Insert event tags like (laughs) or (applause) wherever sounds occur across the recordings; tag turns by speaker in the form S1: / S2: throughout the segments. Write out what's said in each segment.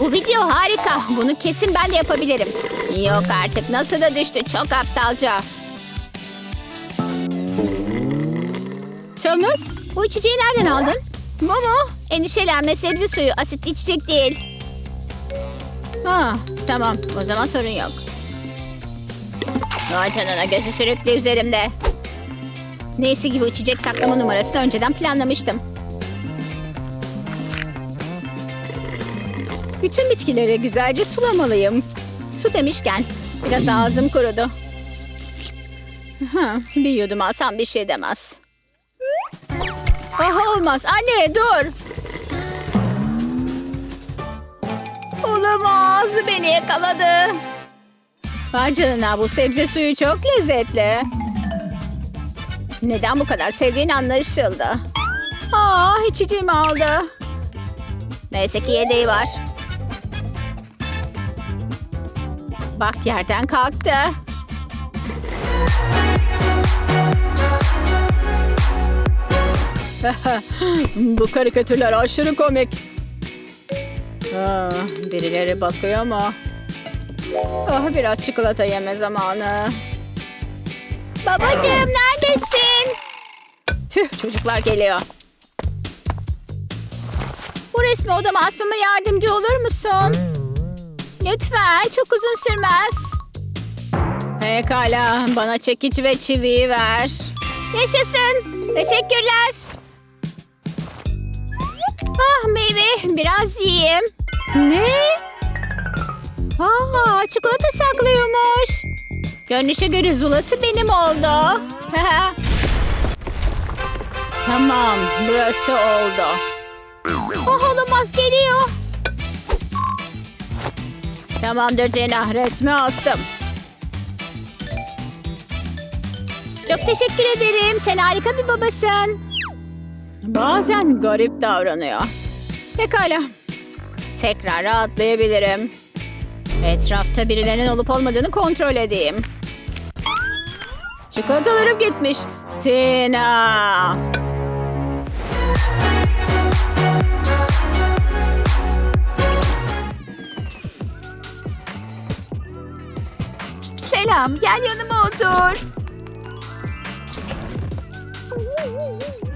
S1: Bu video harika. Bunu kesin ben de yapabilirim. Yok artık nasıl da düştü. Çok aptalca. Thomas, bu içeceği nereden aldın? Mu? Endişelenme sebze suyu. Asitli içecek değil. Ha, tamam. O zaman sorun yok. Vay canına gözü sürekli üzerimde. Neyse ki bu içecek saklama numarasını önceden planlamıştım. Bütün bitkileri güzelce sulamalıyım. Su demişken biraz ağzım kurudu. Ha, bir yudum alsam bir şey demez. Aha olmaz. Anne dur. Olamaz. Beni yakaladı. Vay canına bu sebze suyu çok lezzetli. Neden bu kadar sevdiğin anlaşıldı. Aa içeceğimi aldı. Neyse ki yedeği var. Bak yerden kalktı. (laughs) Bu karikatürler aşırı komik. Aa, birileri bakıyor mu? Ah, biraz çikolata yeme zamanı. Babacığım neredesin? Tüh çocuklar geliyor. Bu resmi odama asmama yardımcı olur musun? Lütfen çok uzun sürmez. Pekala bana çekiç ve çiviyi ver. Yaşasın. Teşekkürler. Ah meyve biraz yiyeyim. Ne? Aa, çikolata saklıyormuş. Görünüşe göre zulası benim oldu. (laughs) tamam, burası oldu. Oh olamaz geliyor. Tamamdır Cena, resmi astım. Çok teşekkür ederim. Sen harika bir babasın. Bazen garip davranıyor. Pekala. Tekrar rahatlayabilirim. Etrafta birilerinin olup olmadığını kontrol edeyim. Çikolatalarım gitmiş. Tina. Selam, gel yanıma otur.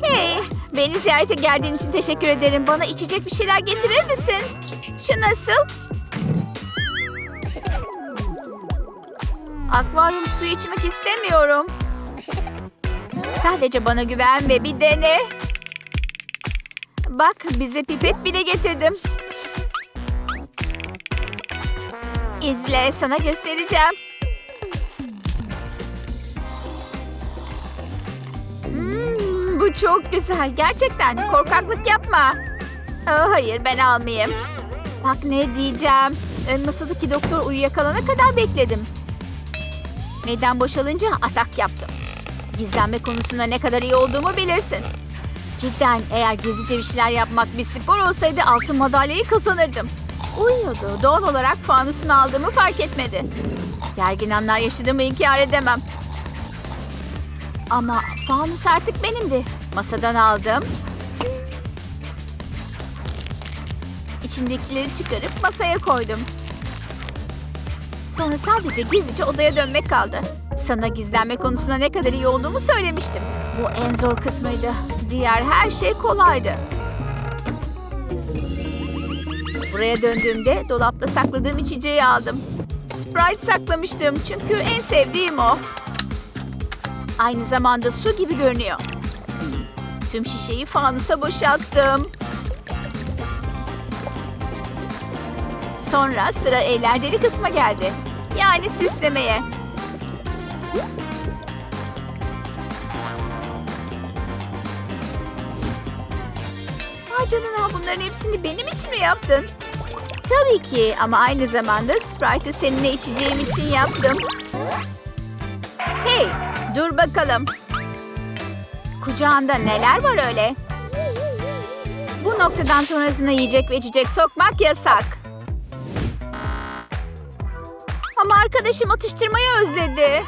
S1: Hey, beni ziyarete geldiğin için teşekkür ederim. Bana içecek bir şeyler getirir misin? Şu nasıl? Akvaryum suyu içmek istemiyorum. Sadece bana güven ve bir dene. Bak bize pipet bile getirdim. İzle sana göstereceğim. Bu çok güzel. Gerçekten korkaklık yapma. Aa, hayır ben almayayım. Bak ne diyeceğim. Ön masadaki doktor uyuyakalana kadar bekledim. Meydan boşalınca atak yaptım. Gizlenme konusunda ne kadar iyi olduğumu bilirsin. Cidden eğer gizlice bir şeyler yapmak bir spor olsaydı altın madalyayı kazanırdım. Uyuyordu. Doğal olarak fanusunu aldığımı fark etmedi. Gergin anlar yaşadığımı inkar edemem. Ama fanus artık benimdi. Masadan aldım. İçindekileri çıkarıp masaya koydum. Sonra sadece gizlice odaya dönmek kaldı. Sana gizlenme konusunda ne kadar iyi olduğumu söylemiştim. Bu en zor kısmıydı. Diğer her şey kolaydı. Buraya döndüğümde dolapta sakladığım içeceği aldım. Sprite saklamıştım çünkü en sevdiğim o. Aynı zamanda su gibi görünüyor. Tüm şişeyi fanusa boşalttım. Sonra sıra eğlenceli kısma geldi. Yani süslemeye. Canına bunların hepsini benim için mi yaptın? Tabii ki ama aynı zamanda Sprite'ı seninle içeceğim için yaptım. Hey dur bakalım. Kucağında neler var öyle? Bu noktadan sonrasında yiyecek ve içecek sokmak yasak. Ama arkadaşım atıştırmayı özledi.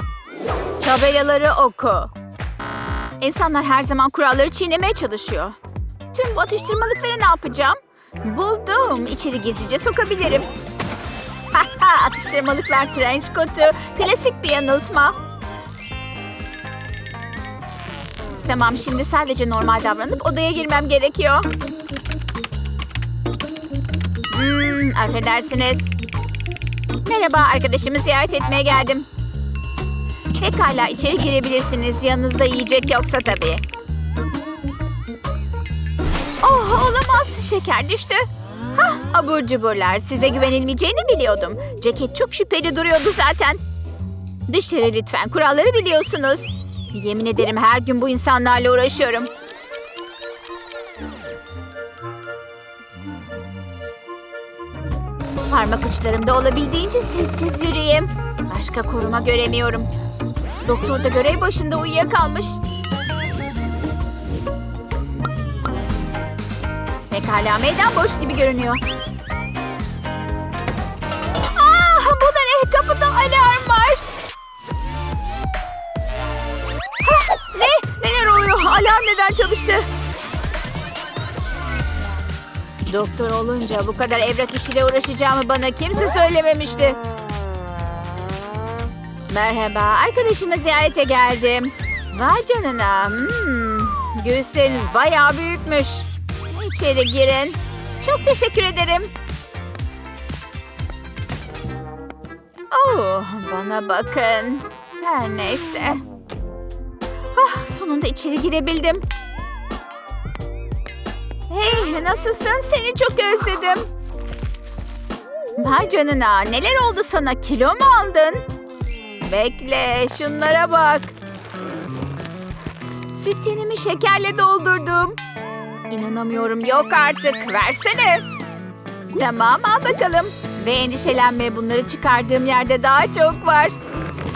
S1: Tabelaları oku. İnsanlar her zaman kuralları çiğnemeye çalışıyor. Tüm bu atıştırmalıkları ne yapacağım? Buldum. İçeri gizlice sokabilirim. (laughs) Haha atıştırmalıklar trench coat'u. Klasik bir yanıltma. Tamam şimdi sadece normal davranıp odaya girmem gerekiyor. Hmm, affedersiniz. Merhaba arkadaşımı ziyaret etmeye geldim. Pekala içeri girebilirsiniz. Yanınızda yiyecek yoksa tabii. Oh olamaz. Şeker düştü. Hah abur cuburlar. Size güvenilmeyeceğini biliyordum. Ceket çok şüpheli duruyordu zaten. Dışarı lütfen. Kuralları biliyorsunuz. Yemin ederim her gün bu insanlarla uğraşıyorum. Parmak uçlarımda olabildiğince sessiz yürüyeyim. Başka koruma göremiyorum. Doktor da görev başında uyuyakalmış. Pekala meydan boş gibi görünüyor. Alarm neden çalıştı? Doktor olunca bu kadar evrak işiyle uğraşacağımı bana kimse söylememişti. Merhaba, arkadaşımı ziyarete geldim. Vay canına, hmm, göğüsleriniz bayağı büyükmüş. İçeri girin. Çok teşekkür ederim. Oh, bana bakın. Her neyse. Sonunda içeri girebildim. Hey, nasılsın? Seni çok özledim. Vay canına, neler oldu sana? Kilo mu aldın? Bekle, şunlara bak. Sütyenimi şekerle doldurdum. İnanamıyorum, yok artık. Versene. Tamam, al bakalım. Ve endişelenme, bunları çıkardığım yerde daha çok var.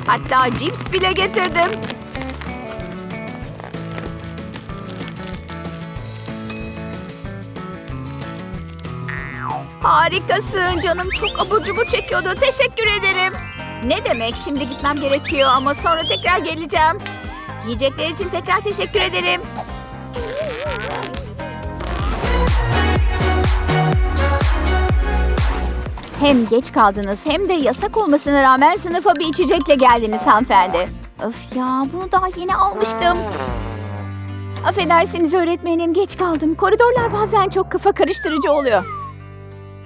S1: Hatta cips bile getirdim. Harikasın canım çok abur cubur çekiyordu. Teşekkür ederim. Ne demek şimdi gitmem gerekiyor ama sonra tekrar geleceğim. Yiyecekler için tekrar teşekkür ederim. Hem geç kaldınız hem de yasak olmasına rağmen sınıfa bir içecekle geldiniz hanımefendi. Öf ya bunu daha yeni almıştım. Affedersiniz öğretmenim geç kaldım. Koridorlar bazen çok kafa karıştırıcı oluyor.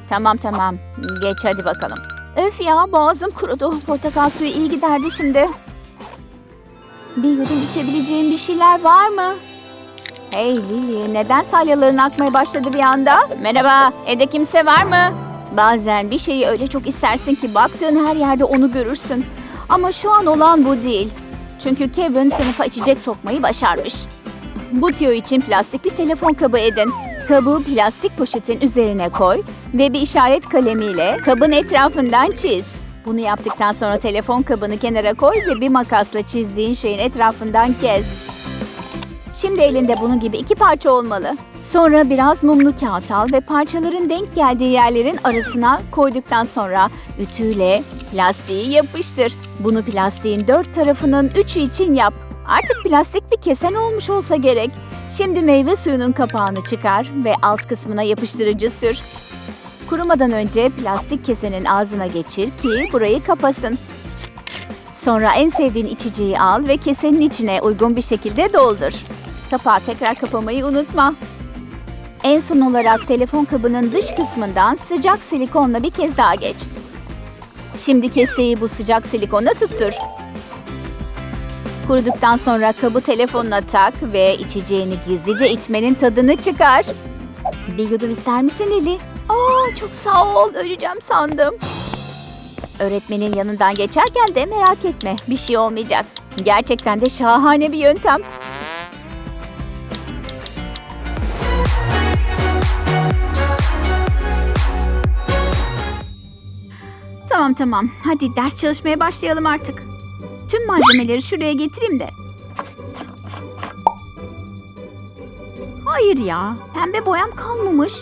S1: Tamam tamam. Geç hadi bakalım. Öf ya boğazım kurudu. Portakal suyu iyi giderdi şimdi. Bir yudum içebileceğim bir şeyler var mı? Hey Lily neden salyaların akmaya başladı bir anda? Merhaba evde kimse var mı? Bazen bir şeyi öyle çok istersin ki baktığın her yerde onu görürsün. Ama şu an olan bu değil. Çünkü Kevin sınıfa içecek sokmayı başarmış. Bu tüyo için plastik bir telefon kabı edin. Kabı plastik poşetin üzerine koy ve bir işaret kalemiyle kabın etrafından çiz. Bunu yaptıktan sonra telefon kabını kenara koy ve bir makasla çizdiğin şeyin etrafından kes. Şimdi elinde bunun gibi iki parça olmalı. Sonra biraz mumlu kağıt al ve parçaların denk geldiği yerlerin arasına koyduktan sonra ütüyle plastiği yapıştır. Bunu plastiğin dört tarafının üçü için yap. Artık plastik bir kesen olmuş olsa gerek. Şimdi meyve suyunun kapağını çıkar ve alt kısmına yapıştırıcı sür. Kurumadan önce plastik kesenin ağzına geçir ki burayı kapasın. Sonra en sevdiğin içeceği al ve kesenin içine uygun bir şekilde doldur. Kapağı tekrar kapamayı unutma. En son olarak telefon kabının dış kısmından sıcak silikonla bir kez daha geç. Şimdi keseyi bu sıcak silikonla tuttur. Kuruduktan sonra kabı telefonuna tak ve içeceğini gizlice içmenin tadını çıkar. Bir yudum ister misin Eli? Aa çok sağ ol. Öleceğim sandım. Öğretmenin yanından geçerken de merak etme. Bir şey olmayacak. Gerçekten de şahane bir yöntem. Tamam tamam. Hadi ders çalışmaya başlayalım artık. Tüm malzemeleri şuraya getireyim de. Hayır ya. Pembe boyam kalmamış.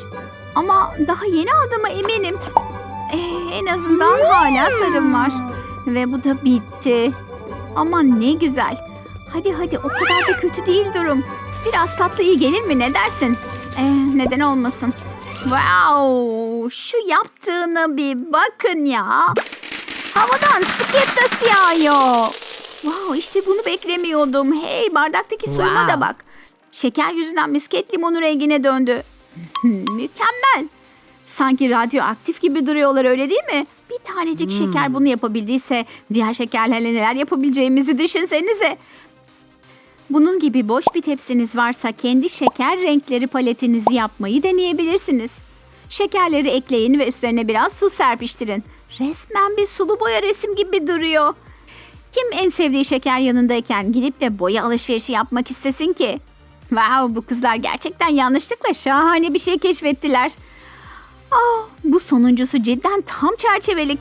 S1: Ama daha yeni aldığıma eminim. Ee, en azından hala sarım var. Ve bu da bitti. Aman ne güzel. Hadi hadi o kadar da kötü değil durum. Biraz tatlı iyi gelir mi ne dersin? Ee, neden olmasın? Wow, şu yaptığına bir bakın ya. Havadan skettas yağıyor. Wow, işte bunu beklemiyordum. Hey, bardaktaki suyuma
S2: Wow.
S1: da bak. Şeker yüzünden misket limonu rengine döndü. (laughs) Mükemmel. Sanki radyoaktif gibi duruyorlar öyle değil mi? Bir tanecik şeker bunu yapabildiyse diğer şekerlerle neler yapabileceğimizi düşünsenize. Bunun gibi boş bir tepsiniz varsa kendi şeker renkleri paletinizi yapmayı deneyebilirsiniz. Şekerleri ekleyin ve üstlerine biraz su serpiştirin. Resmen bir sulu boya resim gibi duruyor. Kim en sevdiği şeker yanındayken gidip de boya alışverişi yapmak istesin ki? Wow bu kızlar gerçekten yanlışlıkla şahane bir şey keşfettiler. Ah, bu sonuncusu cidden tam çerçevelik.